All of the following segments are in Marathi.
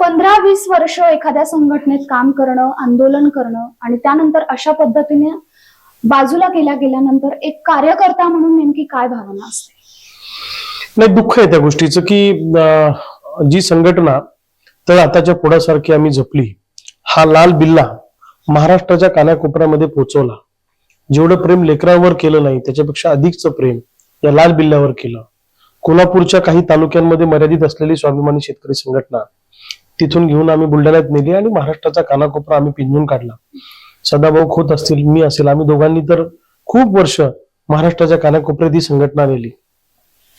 पंधरा वीस वर्ष एखाद्या संघटनेत काम करणं आंदोलन करणं आणि त्यानंतर अशा पद्धतीने बाजूला केल्या गेल्यानंतर एक कार्यकर्ता म्हणून नेमकी काय भावना असते? नाही दुःख आहे त्या गोष्टीचं की जी संघटना तर आताच्या पुढासारखी आम्ही जपली. हा लाल बिल्ला महाराष्ट्राच्या कानाकोपऱ्यामध्ये पोहोचवला जेवढं प्रेम लेकरांवर केलं नाही त्याच्यापेक्षा अधिकचं प्रेम या लाल बिल्ल्यावर केलं. कोल्हापूरच्या काही तालुक्यांमध्ये मर्यादित असलेली स्वाभिमानी शेतकरी संघटना तिथून घेऊन आम्ही बुलढाण्यात नेली आणि महाराष्ट्राचा कानाकोपरा आम्ही पिंजून काढला. सदाभाऊ खोत असतील मी असेल आम्ही दोघांनी तर खूप वर्ष महाराष्ट्राच्या कानाकोपऱ्यात ही संघटना नेली.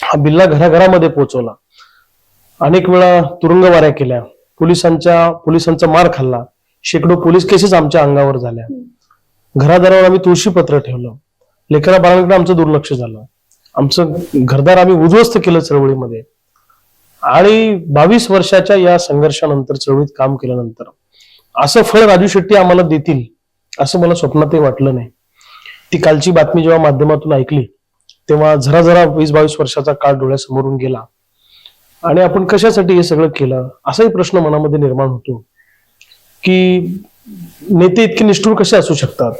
हा बिल्ला घराघरामध्ये पोहोचवला. अनेक वेळा तुरुंगवाऱ्या केल्या. पोलिसांच्या पोलिसांचा मार खाल्ला. शेकडो पोलीस केसेस आमच्या अंगावर झाल्या. घरादारावर आम्ही तुळशीपत्र ठेवलं. लेकरा बाळांकडे आमचं दुर्लक्ष झालं. आमचं घरदार आम्ही उद्ध्वस्त केलं चळवळीमध्ये. आणि बावीस वर्षाच्या या संघर्षानंतर चळवळीत काम केल्यानंतर असं फळ राजू शेट्टी आम्हाला देतील असं मला स्वप्नातही वाटलं नाही. ती कालची बातमी जेव्हा माध्यमातून ऐकली तेव्हा जरा जरा वीस बावीस वर्षाचा काळ डोळ्यासमोरून गेला. आणि आपण कशासाठी हे सगळं केलं असाही प्रश्न मनामध्ये निर्माण होतो की नेते इतके निष्ठुर कसे असू शकतात?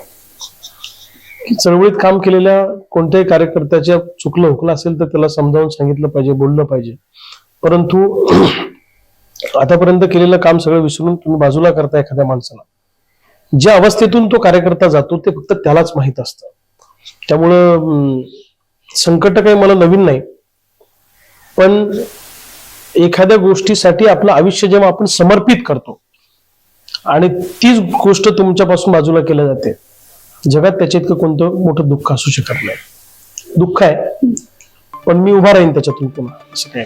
की चळवळीत काम केलेल्या कोणत्याही कार्यकर्त्याच्या चुकलं हुकलं असेल तर त्याला समजावून सांगितलं पाहिजे बोललं पाहिजे. परंतु आतापर्यंत केलेलं काम सगळं विसरून तुम्ही बाजूला करता एखाद्या माणसाला. ज्या अवस्थेतून तो कार्यकर्ता जातो ते फक्त त्यालाच माहीत असतं. त्यामुळं संकट काही मला नवीन नाही. पण एखाद्या गोष्टीसाठी आपलं आयुष्य जेव्हा आपण समर्पित करतो आणि तीच गोष्ट तुमच्यापासून बाजूला केल्या जाते जगात त्याच्या इतकं कोणतं मोठं दुःख असू शकत नाही. दुःख आहे पण मी उभा राहीन त्याच्यातून पुन्हा असं काही